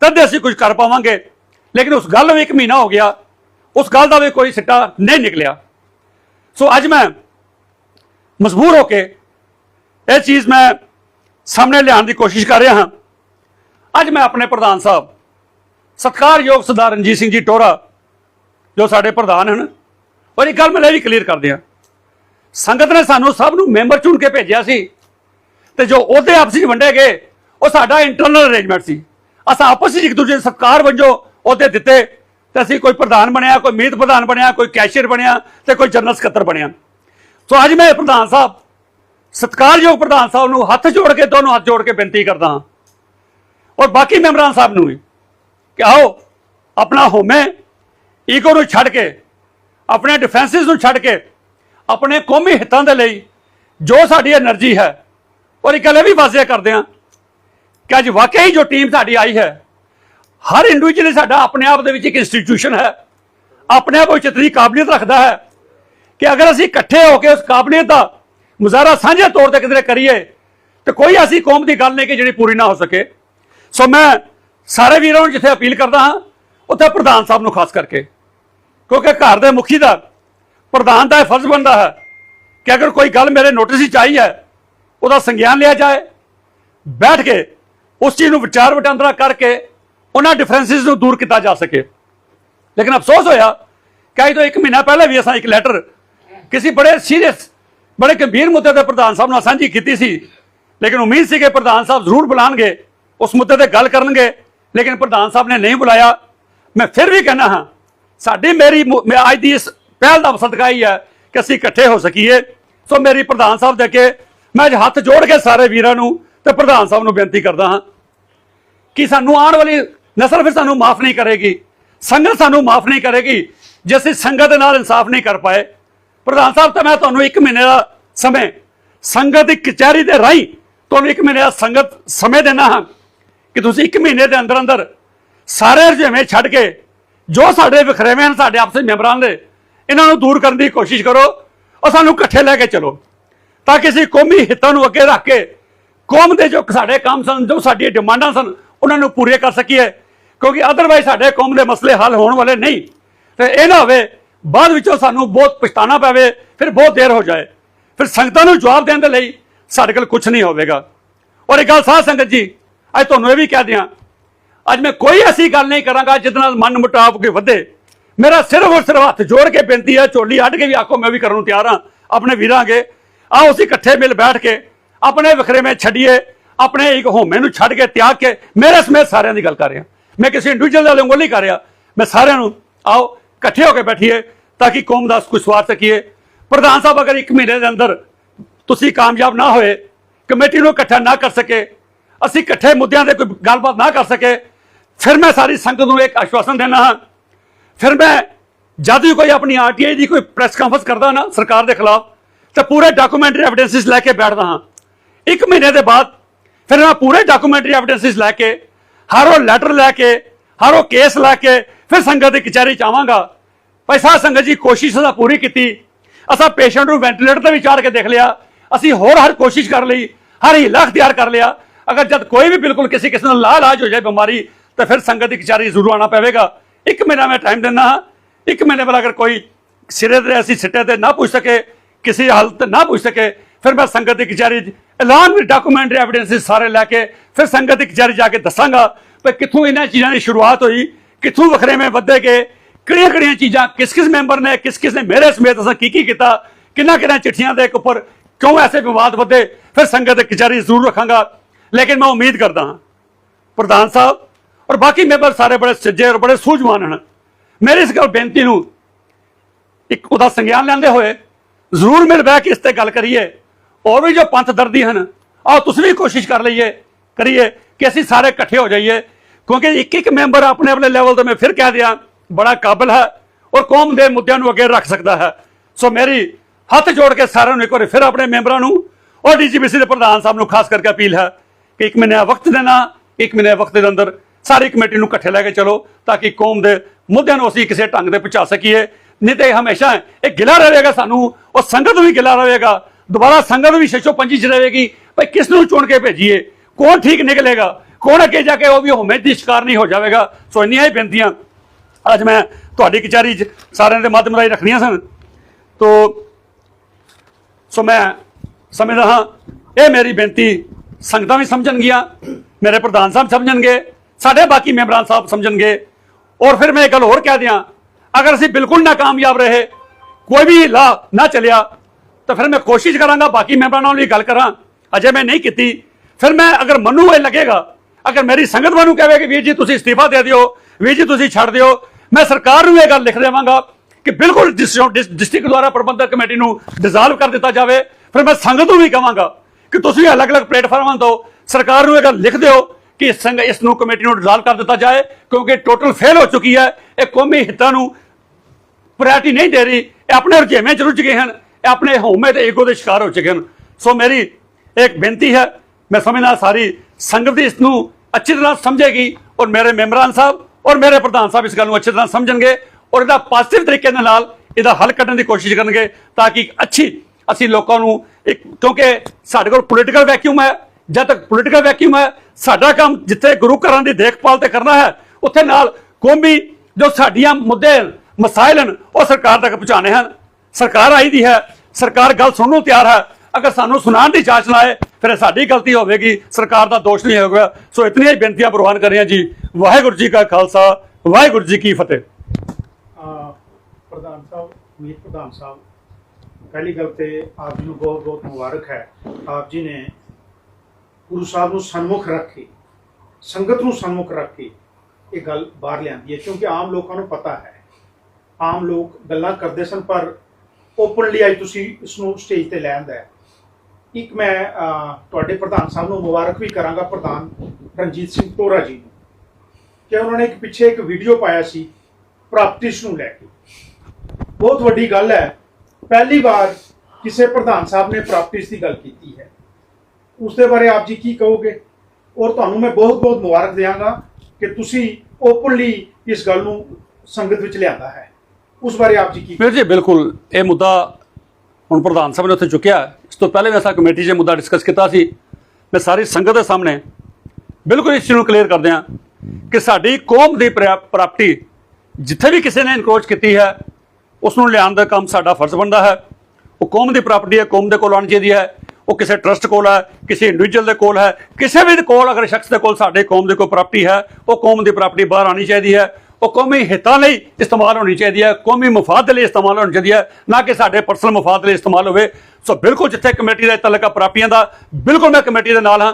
ਤਦ ਅਸੀਂ ਕੁਝ ਕਰ ਪਾਵਾਂਗੇ। ਲੇਕਿਨ ਉਸ ਗੱਲ ਨੂੰ ਇੱਕ ਮਹੀਨਾ ਹੋ ਗਿਆ। ਉਸ ਗੱਲ ਦਾ ਵੀ ਕੋਈ ਸਿੱਟਾ ਨਹੀਂ ਨਿਕਲਿਆ। ਸੋ ਅੱਜ ਮੈਂ ਮਜਬੂਰ ਹੋ ਕੇ ਇਹ ਚੀਜ਼ ਮੈਂ ਸਾਹਮਣੇ ਲਿਆਉਣ ਦੀ ਕੋਸ਼ਿਸ਼ ਕਰ ਰਿਹਾ ਹਾਂ। ਅੱਜ ਮੈਂ ਆਪਣੇ ਪ੍ਰਧਾਨ ਸਾਹਿਬ, ਸਤਿਕਾਰਯੋਗ ਸਰਦਾਰ ਰਣਜੀਤ ਸਿੰਘ ਜੀ ਟੋਰਾ ਜੋ ਸਾਡੇ ਪ੍ਰਧਾਨ ਹਨ, ਔਰ ਇੱਕ ਗੱਲ ਮੈਂ ਇਹ ਵੀ ਕਲੀਅਰ ਕਰ ਦਿਆਂ। ਸੰਗਤ ਨੇ ਸਾਨੂੰ ਸਭ ਨੂੰ ਮੈਂਬਰ ਚੁਣ ਕੇ ਭੇਜਿਆ ਸੀ। ਤੇ ਜੋ ਉਹਦੇ ਆਪਸ ਵਿੱਚ ਵੰਡੇ ਗਏ, ਉਹ ਸਾਡਾ ਇੰਟਰਨਲ ਅਰੇਂਜਮੈਂਟ ਸੀ। ਅਸਾਂ ਆਪਸ ਵਿੱਚ ਇੱਕ ਦੂਜੇ ਨੂੰ ਸਤਿਕਾਰ ਵਜੋਂ ਉਹਦੇ ਦਿੱਤੇ। ਤੇ ਅਸੀਂ ਕੋਈ ਪ੍ਰਧਾਨ ਬਣਿਆ, ਕੋਈ ਮੀਤ ਪ੍ਰਧਾਨ ਬਣਿਆ, ਕੋਈ ਕੈਸ਼ੀਅਰ ਬਣਿਆ ਤੇ ਕੋਈ ਜਨਰਲ ਸਕੱਤਰ ਬਣਿਆ। ਸੋ ਅੱਜ ਮੈਂ ਪ੍ਰਧਾਨ ਸਾਹਿਬ, ਸਤਿਕਾਰਯੋਗ ਪ੍ਰਧਾਨ ਸਾਹਿਬ ਨੂੰ ਹੱਥ ਜੋੜ ਕੇ, ਦੋਨੋਂ ਹੱਥ ਜੋੜ ਕੇ ਬੇਨਤੀ ਕਰਦਾ ਹਾਂ। ਔਰ ਬਾਕੀ ਮੈਂਬਰਾਂ ਸਾਹਿਬ ਨੂੰ ਵੀ ਕਿ ਆਓ, ਆਪਣਾ ਹੋਮੇ ਈਗੋ ਨੂੰ ਛੱਡ ਕੇ, ਆਪਣੇ ਡਿਫੈਂਸਿਸ ਨੂੰ ਛੱਡ ਕੇ ਆਪਣੇ ਕੌਮੀ ਹਿੱਤਾਂ ਦੇ ਲਈ ਜੋ ਸਾਡੀ એનર્ਜੀ ਹੈ ਔਰ ਇਕੱਲੇ ਵੀ ਵਾਜ਼ਿਆ ਕਰਦੇ ਆ ਕਿ ਅੱਜ ਵਾਕਈ ਜੋ ਟੀਮ ਸਾਡੀ ਆਈ ਹੈ, ਹਰ ਇੰਡੀਵਿਜੂਅਲ ਸਾਡਾ ਆਪਣੇ ਆਪ ਦੇ ਵਿੱਚ ਇੱਕ ਇੰਸਟੀਟਿਊਸ਼ਨ ਹੈ, ਆਪਣੇ ਆਪ ਵਿੱਚ ਇਤਨੀ ਕਾਬਲੀਅਤ ਰੱਖਦਾ ਹੈ ਕਿ ਅਗਰ ਅਸੀਂ ਇਕੱਠੇ ਹੋ ਕੇ ਉਸ ਕਾਬਲੀਅਤ ਦਾ ਮੁਜ਼ਾਹਰਾ ਸਾਂਝੇ ਤੌਰ ਤੇ ਕਿਤੇ ਕਰੀਏ, ਤੇ ਕੋਈ ਐਸੀ ਕੌਮ ਦੀ ਗੱਲ ਨਹੀਂ ਕਿ ਜਿਹੜੀ ਪੂਰੀ ਨਾ ਹੋ ਸਕੇ। ਸੋ ਮੈਂ ਸਾਰੇ ਵੀਰਾਂ ਨੂੰ ਜਿੱਥੇ ਅਪੀਲ ਕਰਦਾ ਹਾਂ, ਉੱਥੇ ਪ੍ਰਧਾਨ ਸਾਹਿਬ ਨੂੰ ਖਾਸ ਕਰਕੇ, ਕਿਉਂਕਿ ਘਰ ਦੇ ਮੁਖੀ ਦਾ ਪ੍ਰਧਾਨ ਦਾ ਇਹ ਫਰਜ਼ ਬਣਦਾ ਹੈ ਕਿ ਅਗਰ ਕੋਈ ਗੱਲ ਮੇਰੇ ਨੋਟਿਸ ਵਿੱਚ ਆਈ ਹੈ, ਉਹਦਾ ਸੰਗਿਆਨ ਲਿਆ ਜਾਏ, ਬੈਠ ਕੇ ਉਸ ਚੀਜ਼ ਨੂੰ ਵਿਚਾਰ ਵਟਾਂਦਰਾ ਕਰਕੇ ਉਹਨਾਂ ਡਿਫਰੈਂਸਿਸ ਨੂੰ ਦੂਰ ਕੀਤਾ ਜਾ ਸਕੇ। ਲੇਕਿਨ ਅਫਸੋਸ ਹੋਇਆ ਕਿ ਅੱਜ ਤੋਂ ਇੱਕ ਮਹੀਨਾ ਪਹਿਲਾਂ ਵੀ ਅਸਾਂ ਇੱਕ ਲੈਟਰ ਕਿਸੇ ਬੜੇ ਸੀਰੀਅਸ ਬੜੇ ਗੰਭੀਰ ਮੁੱਦੇ ਤੇ ਪ੍ਰਧਾਨ ਸਾਹਿਬ ਨਾਲ ਸਾਂਝੀ ਕੀਤੀ ਸੀ। ਲੇਕਿਨ ਉਮੀਦ ਸੀ ਕਿ ਪ੍ਰਧਾਨ ਸਾਹਿਬ ਜ਼ਰੂਰ ਬੁਲਾਣਗੇ, ਉਸ ਮੁੱਦੇ ਤੇ ਗੱਲ ਕਰਨਗੇ। ਲੇਕਿਨ ਪ੍ਰਧਾਨ ਸਾਹਿਬ ਨੇ ਨਹੀਂ ਬੁਲਾਇਆ। ਮੈਂ ਫਿਰ ਵੀ ਕਹਿਣਾ ਹਾਂ, ਸਾਡੀ ਮੇਰੀ ਮੈਂ ਅੱਜ ਦੀ ਇਸ ਪਹਿਲ ਦਾ ਸਦਕਾ ਹੀ ਹੈ ਕਿ ਅਸੀਂ ਇਕੱਠੇ ਹੋ ਸਕੀਏ। ਸੋ ਮੇਰੀ ਪ੍ਰਧਾਨ ਸਾਹਿਬ ਦੇ ਕੇ ਮੈਂ ਹੱਥ ਜੋੜ ਕੇ ਸਾਰੇ ਵੀਰਾਂ ਨੂੰ ਤੇ ਪ੍ਰਧਾਨ ਸਾਹਿਬ ਨੂੰ ਬੇਨਤੀ ਕਰਦਾ ਹਾਂ ਕਿ ਸਾਨੂੰ ਆਉਣ ਵਾਲੀ ਨਸਲ ਫਿਰ ਸਾਨੂੰ ਮਾਫ ਨਹੀਂ ਕਰੇਗੀ, ਸੰਗਤ ਸਾਨੂੰ ਮਾਫ ਨਹੀਂ ਕਰੇਗੀ, ਜੇ ਅਸੀਂ ਸੰਗਤ ਦੇ ਨਾਲ ਇਨਸਾਫ ਨਹੀਂ ਕਰ ਪਾਏ। ਪ੍ਰਧਾਨ ਸਾਹਿਬ, ਤਾਂ ਮੈਂ ਤੁਹਾਨੂੰ 1 ਮਹੀਨੇ ਦਾ ਸਮੇਂ ਸੰਗਤ ਦੀ ਕਚਹਿਰੀ ਦੇ ਰਾਹੀਂ ਤੁਹਾਨੂੰ 1 ਮਹੀਨੇ ਦਾ ਸੰਗਤ ਸਮੇਂ ਦੇਣਾ ਹਾਂ ਕਿ ਤੁਸੀਂ 1 ਮਹੀਨੇ ਦੇ ਅੰਦਰ ਅੰਦਰ ਸਾਰੇ ਰੁਝੇਵੇਂ ਛੱਡ ਕੇ ਜੋ ਸਾਡੇ ਵਿਖਰੇਵੇਂ ਹਨ, ਸਾਡੇ ਆਪਸੇ ਮੈਂਬਰਾਂ ਦੇ ਇਹਨਾਂ ਨੂੰ ਦੂਰ ਕਰਨ ਦੀ ਕੋਸ਼ਿਸ਼ ਕਰੋ ਔਰ ਸਾਨੂੰ ਇਕੱਠੇ ਲੈ ਕੇ ਚਲੋ ਤਾਂ ਕਿ ਅਸੀਂ ਕੌਮੀ ਹਿੱਤਾਂ ਨੂੰ ਅੱਗੇ ਰੱਖ ਕੇ ਕੌਮ ਦੇ ਜੋ ਸਾਡੇ ਕੰਮ ਸਨ, ਜੋ ਸਾਡੀਆਂ ਡਿਮਾਂਡਾਂ ਸਨ, ਉਹਨਾਂ ਨੂੰ ਪੂਰੇ ਕਰ ਸਕੀਏ। ਕਿਉਂਕਿ ਅਦਰਵਾਈਜ਼ ਸਾਡੇ ਕੌਮ ਦੇ ਮਸਲੇ ਹੱਲ ਹੋਣ ਵਾਲੇ ਨਹੀਂ। ਤੇ ਇਹ ਨਾ ਹੋਵੇ, ਬਾਅਦ ਵਿੱਚੋਂ ਸਾਨੂੰ ਬਹੁਤ ਪਛਤਾਣਾ ਪਵੇ, ਫਿਰ ਬਹੁਤ ਦੇਰ ਹੋ ਜਾਏ। ਫਿਰ ਸੰਗਤਾਂ ਨੂੰ ਜਵਾਬ ਦੇਣ ਦੇ ਲਈ ਸਾਡੇ ਕੋਲ ਕੁਝ ਨਹੀਂ ਹੋਵੇਗਾ। ਔਰ ਇਹ ਗੱਲ ਸਾਧ ਸੰਗਤ ਜੀ, ਅੱਜ ਤੁਹਾਨੂੰ ਇਹ ਵੀ ਕਹਿ ਦਿਆਂ, ਅੱਜ ਮੈਂ ਕੋਈ ਐਸੀ ਗੱਲ ਨਹੀਂ ਕਰਾਂਗਾ ਜਿਹਦੇ ਨਾਲ ਮਨ ਮੁਟਾਵ ਕੋਈ ਵਧੇ। ਮੇਰਾ ਸਿਰਫ ਔਰ ਸਿਰਫ ਹੱਥ ਜੋੜ ਕੇ ਬੇਨਤੀ ਹੈ ਝੋਲੀ ਅੱਡ ਕੇ ਵੀ ਆਖੋ ਮੈਂ ਵੀ ਕਰਨ ਨੂੰ ਤਿਆਰ ਹਾਂ। ਆਪਣੇ ਵੀਰਾਂਗੇ ਆਓ ਅਸੀਂ ਇਕੱਠੇ ਮਿਲ ਬੈਠ ਕੇ ਆਪਣੇ ਵਖਰੇਵੇਂ ਛੱਡੀਏ, ਆਪਣੇ ਇੱਕ ਹੋਮੇ ਨੂੰ ਛੱਡ ਕੇ ਤਿਆਗ ਕੇ ਮੇਰੇ ਸਮੇਤ ਸਾਰਿਆਂ ਦੀ ਗੱਲ ਕਰ ਰਿਹਾ। ਮੈਂ ਕਿਸੇ ਇੰਡੀਵਿਜੂਅਲ ਦਾ ਲੰਗੋਲ ਨਹੀਂ ਕਰ ਰਿਹਾ। ਮੈਂ ਸਾਰਿਆਂ ਨੂੰ ਆਓ ਇਕੱਠੇ ਹੋ ਕੇ ਬੈਠੀਏ ਤਾਂ ਕਿ ਕੌਮ ਦਾ ਕੁਝ ਸਵਾਰ ਸਕੀਏ ਪ੍ਰਧਾਨ ਸਾਹਿਬ, ਅਗਰ ਇੱਕ ਮਹੀਨੇ ਦੇ ਅੰਦਰ ਤੁਸੀਂ ਕਾਮਯਾਬ ਨਾ ਹੋਏ, ਕਮੇਟੀ ਨੂੰ ਇਕੱਠਾ ਨਾ ਕਰ ਸਕੇ, ਅਸੀਂ ਇਕੱਠੇ ਮੁੱਦਿਆਂ ਤੇ ਕੋਈ ਗੱਲਬਾਤ ਨਾ ਕਰ ਸਕੇ, ਫਿਰ ਮੈਂ ਸਾਰੀ ਸੰਗਤ ਨੂੰ ਇੱਕ ਆਸ਼ਵਾਸਨ ਦੇਣਾ ਹਾਂ ਫਿਰ ਮੈਂ ਜਦ ਵੀ ਕੋਈ ਆਪਣੀ ਆਰਟੀਆਈ ਦੀ ਕੋਈ ਪ੍ਰੈਸ ਕਾਨਫਰੰਸ ਕਰਦਾ ਨਾ ਸਰਕਾਰ ਦੇ ਖਿਲਾਫ, ਤਾਂ ਪੂਰੇ ਡਾਕੂਮੈਂਟਰੀ ਐਵੀਡੈਂਸਿਸ ਲੈ ਕੇ ਬੈਠਦਾ ਹਾਂ। ਇੱਕ ਮਹੀਨੇ ਦੇ ਬਾਅਦ ਫਿਰ ਮੈਂ ਪੂਰੇ ਡਾਕੂਮੈਂਟਰੀ ਐਵੀਡੈਂਸਿਸ ਲੈ ਕੇ, ਹਰ ਉਹ ਲੈਟਰ ਲੈ ਕੇ, ਹਰ ਉਹ ਕੇਸ ਲੈ ਕੇ, ਫਿਰ ਸੰਗਤ ਦੀ ਕਚਹਿਰੀ ਚ ਆਵਾਂਗਾ। ਭਾਈ ਪੈਸਾ ਸੰਗਤ ਜੀ ਕੋਸ਼ਿਸ਼ ਤਾਂ ਪੂਰੀ ਕੀਤੀ। ਅਸਾਂ ਪੇਸ਼ੈਂਟ ਨੂੰ ਵੈਂਟੀਲੇਟਰ ਤੇ ਵੀ ਚਾੜ ਕੇ ਦੇਖ ਲਿਆ। ਅਸੀਂ ਹੋਰ ਹਰ ਕੋਸ਼ਿਸ਼ ਕਰ ਲਈ, ਹਰ ਹੀਲਾ ਅਖਤਿਆਰ ਕਰ ਲਿਆ। ਅਗਰ ਜਦ ਕੋਈ ਵੀ ਬਿਲਕੁਲ ਕਿਸੇ ਕਿਸੇ ਨਾਲ ਲਾ ਇਲਾਜ ਹੋ ਜਾਏ ਬਿਮਾਰੀ, ਤਾਂ ਫਿਰ ਸੰਗਤ ਦੀ ਕਚਹਿਰੀ ਜ਼ਰੂਰ ਆਉਣਾ ਪਵੇਗਾ। ਇੱਕ ਮਹੀਨਾ ਮੈਂ ਟਾਈਮ ਦਿੰਦਾ ਹਾਂ। ਇੱਕ ਮਹੀਨੇ ਬਾਅਦ ਅਗਰ ਕੋਈ ਸਿਰੇ ਤੇ ਅਸੀਂ ਸਿੱਟੇ ਤੇ ਨਾ ਪੁੱਛ ਸਕੇ, ਕਿਸੇ ਹਾਲਤ ਨਾ ਪੁੱਛ ਸਕੇ, ਫਿਰ ਮੈਂ ਸੰਗਤ ਦੀ ਕਚਹਿਰੀ 'ਚ ਐਲਾਨ ਵੀ ਡਾਕੂਮੈਂਟਰੀ ਐਵੀਡੈਂਸਿਸ ਸਾਰੇ ਲੈ ਕੇ ਫਿਰ ਸੰਗਤ ਦੀ ਕਚਹਿਰੀ ਜਾ ਕੇ ਦੱਸਾਂਗਾ ਵੀ ਕਿੱਥੋਂ ਇਹਨਾਂ ਚੀਜ਼ਾਂ ਦੀ ਸ਼ੁਰੂਆਤ ਹੋਈ, ਕਿੱਥੋਂ ਵਖਰੇਵੇਂ ਵੱਧੇ ਗਏ, ਕਿਹੜੀਆਂ ਕਿਹੜੀਆਂ ਚੀਜ਼ਾਂ ਕਿਸ ਕਿਸ ਮੈਂਬਰ ਨੇ ਕਿਸ ਕਿਸ ਨੇ ਮੇਰੇ ਸਮੇਤ ਅਸਾਂ ਕੀ ਕੀ ਕੀਤਾ, ਕਿੰਨਾ ਕਿੰਨਾ ਚਿੱਠੀਆਂ ਦੇ ਉੱਪਰ ਕਿਉਂ ਐਸੇ ਵਿਵਾਦ ਵਧੇ, ਫਿਰ ਸੰਗਤ ਦੀ ਕਚਹਿਰੀ ਜ਼ਰੂਰ ਰੱਖਾਂਗਾ। ਲੇਕਿਨ ਮੈਂ ਉਮੀਦ ਕਰਦਾ ਹਾਂ, ਪ੍ਰਧਾਨ ਸਾਹਿਬ ਔਰ ਬਾਕੀ ਮੈਂਬਰ ਸਾਰੇ ਬੜੇ ਸੱਜੇ ਔਰ ਬੜੇ ਸੂਝਵਾਨ ਹਨ। ਮੇਰੀ ਇਸ ਗੱਲ ਬੇਨਤੀ ਨੂੰ ਇੱਕ ਉਹਦਾ ਸੰਗਿਆਨ ਲੈਂਦੇ ਹੋਏ ਜ਼ਰੂਰ ਮਿਲ ਬਹਿ ਕੇ ਇਸ ਤੇ ਗੱਲ ਕਰੀਏ। ਔਰ ਵੀ ਜੋ ਪੰਥ ਦਰਦੀ ਹਨ ਆਓ ਤੁਸੀਂ ਵੀ ਕੋਸ਼ਿਸ਼ ਕਰ ਲਈਏ, ਕਰੀਏ ਕਿ ਅਸੀਂ ਸਾਰੇ ਇਕੱਠੇ ਹੋ ਜਾਈਏ। ਕਿਉਂਕਿ ਇੱਕ ਇੱਕ ਮੈਂਬਰ ਆਪਣੇ ਆਪਣੇ ਲੈਵਲ ਤੇ ਮੈਂ ਫਿਰ ਕਹਿ ਦਿਆਂ, ਬੜਾ ਕਾਬਲ ਹੈ ਔਰ ਕੌਮ ਦੇ ਮੁੱਦਿਆਂ ਨੂੰ ਅੱਗੇ ਰੱਖ ਸਕਦਾ ਹੈ। ਸੋ ਮੇਰੀ ਹੱਥ ਜੋੜ ਕੇ ਸਾਰਿਆਂ ਨੂੰ ਇੱਕ ਵਾਰ ਫਿਰ ਆਪਣੇ ਮੈਂਬਰਾਂ ਨੂੰ ਔਰ ਡੀਜੀਪੀਸੀ ਦੇ ਪ੍ਰਧਾਨ ਸਾਹਿਬ ਨੂੰ ਖਾਸ ਕਰਕੇ ਅਪੀਲ ਹੈ ਕਿ ਇੱਕ ਮਹੀਨੇ ਦਾ ਵਕਤ ਦੇਣਾ, ਇੱਕ ਮਹੀਨੇ ਵਕਤ ਦੇ ਅੰਦਰ ਸਾਰੀ ਕਮੇਟੀ ਨੂੰ ਇਕੱਠੇ ਲੈ ਕੇ ਚਲੋ ਤਾਂ ਕਿ ਕੌਮ ਦੇ ਮੁੱਦਿਆਂ ਨੂੰ ਅਸੀਂ ਕਿਸੇ ਢੰਗ ਦੇ ਪਹੁੰਚਾ ਸਕੀਏ। ਨਹੀਂ ਤੇ ਹਮੇਸ਼ਾ ਇਹ ਗਿਲਾ ਰਹੇਗਾ ਸਾਨੂੰ, ਉਹ ਸੰਗਤ ਵੀ ਗਿਲਾ ਰਹੇਗਾ। ਦੁਬਾਰਾ ਸੰਗਤ ਵੀ ਛੇਛੋ ਪੰਜੀ ਚ ਰਹੇਗੀ। ਭਾਈ ਕਿਸ ਨੂੰ ਚੁਣ ਕੇ ਭੇਜੀਏ? ਕੌਣ ਠੀਕ ਨਿਕਲੇਗਾ? ਕੌਣ ਅੱਗੇ ਜਾ ਕੇ ਉਹ ਵੀ ਹਉਮੈ ਦੀ ਸ਼ਿਕਾਰ ਨਹੀਂ ਹੋ ਜਾਵੇਗਾ? ਸੋ ਇੰਨੀਆਂ ਹੀ ਬੇਨਤੀਆਂ। ਅੱਜ ਮੈਂ ਤੁਹਾਡੀ ਕਚਹਿਰੀ 'ਚ ਸਾਰਿਆਂ ਦੇ ਮਾਧਿਅਮ ਰਾਹੀਂ ਰੱਖਣੀਆਂ ਸਨ। ਤੋ ਸੋ ਮੈਂ ਸਮਝਦਾ ਹਾਂ, ਇਹ ਮੇਰੀ ਬੇਨਤੀ ਸੰਗਤਾਂ ਵੀ ਸਮਝਣਗੀਆਂ, ਮੇਰੇ ਪ੍ਰਧਾਨ ਸਾਹਿਬ ਸਮਝਣਗੇ। ਸਾਡੇ ਬਾਕੀ ਮੈਂਬਰਾਂ ਸਾਹਿਬ ਸਮਝਣਗੇ। ਔਰ ਫਿਰ ਮੈਂ ਇੱਕ ਗੱਲ ਹੋਰ ਕਹਿ ਦਿਆਂ, ਅਗਰ ਅਸੀਂ ਬਿਲਕੁਲ ਨਾਕਾਮਯਾਬ ਰਹੇ, ਕੋਈ ਵੀ ਲਾ ਨਾ ਚੱਲਿਆ, ਤਾਂ ਫਿਰ ਮੈਂ ਕੋਸ਼ਿਸ਼ ਕਰਾਂਗਾ ਬਾਕੀ ਮੈਂਬਰਾਂ ਨਾਲ ਵੀ ਗੱਲ ਕਰਾਂ। ਅਜੇ ਮੈਂ ਨਹੀਂ ਕੀਤੀ। ਫਿਰ ਮੈਂ ਅਗਰ ਮੈਨੂੰ ਇਹ ਲੱਗੇਗਾ, ਅਗਰ ਮੇਰੀ ਸੰਗਤ ਮੈਨੂੰ ਕਹੇ ਕਿ ਵੀਰ ਜੀ ਤੁਸੀਂ ਅਸਤੀਫਾ ਦੇ ਦਿਓ, ਵੀਰ ਜੀ ਤੁਸੀਂ ਛੱਡ ਦਿਓ, ਮੈਂ ਸਰਕਾਰ ਨੂੰ ਇਹ ਗੱਲ ਲਿਖ ਦੇਵਾਂਗਾ ਕਿ ਬਿਲਕੁਲ ਡਿਸਟ੍ਰਿਕਟ ਦੁਆਰਾ ਪ੍ਰਬੰਧਕ ਕਮੇਟੀ ਨੂੰ ਡਿਜ਼ਾਲਵ ਕਰ ਦਿੱਤਾ ਜਾਵੇ, ਫਿਰ ਮੈਂ ਸੰਗਤ ਨੂੰ ਵੀ ਕਹਾਂਗਾ ਕਿ ਤੁਸੀਂ ਅਲੱਗ-ਅਲੱਗ ਪਲੇਟਫਾਰਮਾਂ ਤੋਂ ਸਰਕਾਰ ਨੂੰ ਇਹ ਗੱਲ ਲਿਖ ਦਿਓ ਕਿ ਸੰਗ ਇਸ ਨੂੰ ਕਮੇਟੀ ਨੂੰ ਡਿਜ਼ਾਲਵ ਕਰ ਦਿੱਤਾ ਜਾਏ, ਕਿਉਂਕਿ ਟੋਟਲ ਫੇਲ ਹੋ ਚੁੱਕੀ ਹੈ। ਇਹ ਕੌਮੀ ਹਿੱਤਾਂ ਨੂੰ ਪ੍ਰਾਇੋਰਟੀ ਨਹੀਂ ਦੇ ਰਹੀ। ਇਹ ਆਪਣੇ ਰੁਝੇਵੇਂ ਚ ਰੁੱਝ ਗਏ ਹਨ। ਇਹ ਆਪਣੇ ਹਉਮੈ ਤੇ ਈਗੋ ਦੇ ਸ਼ਿਕਾਰ ਹੋ ਚੁੱਕੇ ਹਨ। ਸੋ ਮੇਰੀ ਇੱਕ ਬੇਨਤੀ ਹੈ, ਮੈਂ ਸਮਝਦਾ ਸਾਰੀ ਸੰਗਤ ਇਸ ਨੂੰ ਅੱਛੀ ਤਰ੍ਹਾਂ ਸਮਝੇਗੀ ਔਰ ਮੇਰੇ ਮੈਂਬਰਾਂ ਸਾਹਿਬ ਔਰ ਮੇਰੇ ਪ੍ਰਧਾਨ ਸਾਹਿਬ ਇਸ ਗੱਲ ਨੂੰ ਅੱਛੀ ਤਰ੍ਹਾਂ ਸਮਝਣਗੇ ਔਰ ਇਹਦਾ ਪੋਜ਼ਿਟਿਵ ਤਰੀਕੇ ਦੇ ਨਾਲ ਇਹਦਾ ਹੱਲ ਕੱਢਣ ਦੀ ਕੋਸ਼ਿਸ਼ ਕਰਨਗੇ ਤਾਂ ਕਿ ਅੱਛੀ ਅਸੀਂ ਲੋਕਾਂ ਨੂੰ ਇੱਕ ਕਿਉਂਕਿ ਸਾਡੇ ਕੋਲ ਪੋਲੀਟੀਕਲ ਵੈਕਿਊਮ ਹੈ। ਜਦ ਤੱਕ ਪੋਲੀਟੀਕਲ ਵੈਕਿਊਮ ਹੈ ਸਾਡਾ ਕੰਮ ਜਿੱਥੇ ਗੁਰੂ ਘਰਾਂ ਦੀ ਦੇਖਭਾਲ ਤੇ ਕਰਨਾ ਹੈ ਉੱਥੇ ਨਾਲ ਕੌਮੀ ਜੋ ਸਾਡੀਆਂ ਮੁੱਦੇ ਹਨ, ਮਸਾਇਲ ਹਨ ਉਹ ਸਰਕਾਰ ਤੱਕ ਪਹੁੰਚਾਉਣੇ ਹਨ। ਸਰਕਾਰ ਆਈ ਦੀ ਹੈ ਸਰਕਾਰ ਗੱਲ ਸੁਣਨ ਨੂੰ ਤਿਆਰ ਹੈ। ਅਗਰ ਸਾਨੂੰ ਸੁਣਾਉਣ ਦੀ ਜਾਂਚ ਨਾ ਫਿਰ ਸਾਡੀ ਗਲਤੀ ਹੋਵੇਗੀ। ਸਰਕਾਰ ਦਾ ਦੋਸ਼ ਨਹੀਂ ਹੋਵੇਗਾ। ਸੋ ਇਤਨੀਆਂ ਹੀ ਬੇਨਤੀਆਂ ਪ੍ਰਵਾਨ ਕਰ ਰਹੀਆਂ ਜੀ। ਵਾਹਿਗੁਰੂ ਜੀ ਕਾ ਖਾਲਸਾ ਵਾਹਿਗੁਰੂ ਜੀ ਕੀ ਫਤਿਹ। ਪ੍ਰਧਾਨ ਸਾਹਿਬ ਮੀਤ ਪ੍ਰਧਾਨ ਸਾਹਿਬ ਪਹਿਲੀ ਗੱਲ ਤੇ ਆਪ ਜੀ ਨੂੰ ਬਹੁਤ ਬਹੁਤ ਮੁਬਾਰਕ ਹੈ। ਆਪ ਜੀ ਨੇ ਗੁਰੂ ਸਾਹਿਬ ਨੂੰ ਸਨਮੁਖ ਰੱਖ ਕੇ ਸੰਗਤ ਨੂੰ ਸਨਮੁਖ ਰੱਖ ਕੇ ਇਹ ਗੱਲ ਬਾਹਰ ਲਿਆਂਦੀ ਹੈ, ਕਿਉਂਕਿ ਆਮ ਲੋਕਾਂ ਨੂੰ ਪਤਾ ਹੈ। ਆਮ ਲੋਕ ਗੱਲਾਂ ਕਰਦੇ ਸਨ, ਪਰ ਓਪਨਲੀ ਅੱਜ ਤੁਸੀਂ ਇਸ ਨੂੰ ਸਟੇਜ ਤੇ ਲੈ ਆਂਦਾ ਹੈ। ਇੱਕ ਮੈਂ ਤੁਹਾਡੇ ਪ੍ਰਧਾਨ ਸਾਹਿਬ ਨੂੰ ਮੁਬਾਰਕ ਵੀ ਕਰਾਂਗਾ, ਪ੍ਰਧਾਨ ਰਣਜੀਤ ਸਿੰਘ ਤੋਰਾ ਜੀ ਨੂੰ, ਕਿ ਉਹਨਾਂ ਨੇ ਇੱਕ ਪਿੱਛੇ ਇੱਕ ਵੀਡੀਓ ਪਾਇਆ ਸੀ ਪ੍ਰਾਪਤਿਸ਼ ਨੂੰ ਲੈ ਕੇ। ਬਹੁਤ ਵੱਡੀ ਗੱਲ ਹੈ, ਪਹਿਲੀ ਵਾਰ ਕਿਸੇ ਪ੍ਰਧਾਨ ਸਾਹਿਬ ਨੇ ਪ੍ਰਾਪਤਿਸ਼ ਦੀ ਗੱਲ ਕੀਤੀ ਹੈ। ਉਸ ਦੇ ਬਾਰੇ ਆਪ ਜੀ ਕੀ ਕਹੋਗੇ? ਔਰ ਤੁਹਾਨੂੰ ਮੈਂ ਬਹੁਤ ਬਹੁਤ ਮੁਬਾਰਕ ਦਿਆਂਗਾ ਕਿ ਤੁਸੀਂ ਓਪਨਲੀ ਇਸ ਗੱਲ ਨੂੰ ਸੰਗਤ ਵਿੱਚ ਲਿਆਂਦਾ ਹੈ। ਉਸ ਬਾਰੇ ਆਪ ਜੀ ਕੀ ਵੀਰ ਜੀ, ਬਿਲਕੁਲ, ਇਹ ਮੁੱਦਾ ਹੁਣ ਪ੍ਰਧਾਨ ਸਾਹਿਬ ਨੇ ਉੱਥੇ ਚੁੱਕਿਆ। ਇਸ ਤੋਂ ਪਹਿਲੇ ਵੀ ਅਸਾਂ ਕਮੇਟੀ 'ਚ ਮੁੱਦਾ ਡਿਸਕਸ ਕੀਤਾ ਸੀ। ਮੈਂ ਸਾਰੀ ਸੰਗਤ ਦੇ ਸਾਹਮਣੇ ਬਿਲਕੁਲ ਇਸ ਚੀਜ਼ ਨੂੰ ਕਲੀਅਰ ਕਰਦੇ ਹਾਂ ਕਿ ਸਾਡੀ ਕੌਮ ਦੀ ਪ੍ਰਾਪਰਟੀ ਜਿੱਥੇ ਵੀ ਕਿਸੇ ਨੇ ਇਨਕਰੋਚ ਕੀਤੀ ਹੈ, ਉਸ ਨੂੰ ਲਿਆਉਣ ਦਾ ਕੰਮ ਸਾਡਾ ਫਰਜ਼ ਬਣਦਾ ਹੈ। ਉਹ ਕੌਮ ਦੀ ਪ੍ਰਾਪਰਟੀ ਹੈ, ਕੌਮ ਦੇ ਕੋਲ ਆਉਣੀ ਚਾਹੀਦੀ ਹੈ। ਉਹ ਕਿਸੇ ਟਰਸਟ ਕੋਲ ਹੈ, ਕਿਸੇ ਇੰਡੀਵਿਜੂਅਲ ਦੇ ਕੋਲ ਹੈ, ਕਿਸੇ ਵੀ ਕੋਲ, ਅਗਰ ਸ਼ਖਸ ਦੇ ਕੋਲ ਸਾਡੇ ਕੌਮ ਦੇ ਕੋਈ ਪ੍ਰਾਪਰਟੀ ਹੈ, ਉਹ ਕੌਮ ਦੀ ਪ੍ਰਾਪਰਟੀ ਬਾਹਰ ਆਉਣੀ ਚਾਹੀਦੀ ਹੈ, ਉਹ ਕੌਮੀ ਹਿੱਤਾਂ ਲਈ ਇਸਤੇਮਾਲ ਹੋਣੀ ਚਾਹੀਦੀ ਹੈ, ਕੌਮੀ ਮਫਾਦ ਦੇ ਲਈ ਇਸਤੇਮਾਲ ਹੋਣੀ ਚਾਹੀਦੀ ਹੈ, ਨਾ ਕਿ ਸਾਡੇ ਪਰਸਨਲ ਮਫਾਦ ਲਈ ਇਸਤੇਮਾਲ ਹੋਵੇ। ਸੋ ਬਿਲਕੁਲ ਜਿੱਥੇ ਕਮੇਟੀ ਦਾ ਤਲਕਾ ਪ੍ਰਾਪਤੀਆਂ ਦਾ, ਬਿਲਕੁਲ ਮੈਂ ਕਮੇਟੀ ਦੇ ਨਾਲ ਹਾਂ,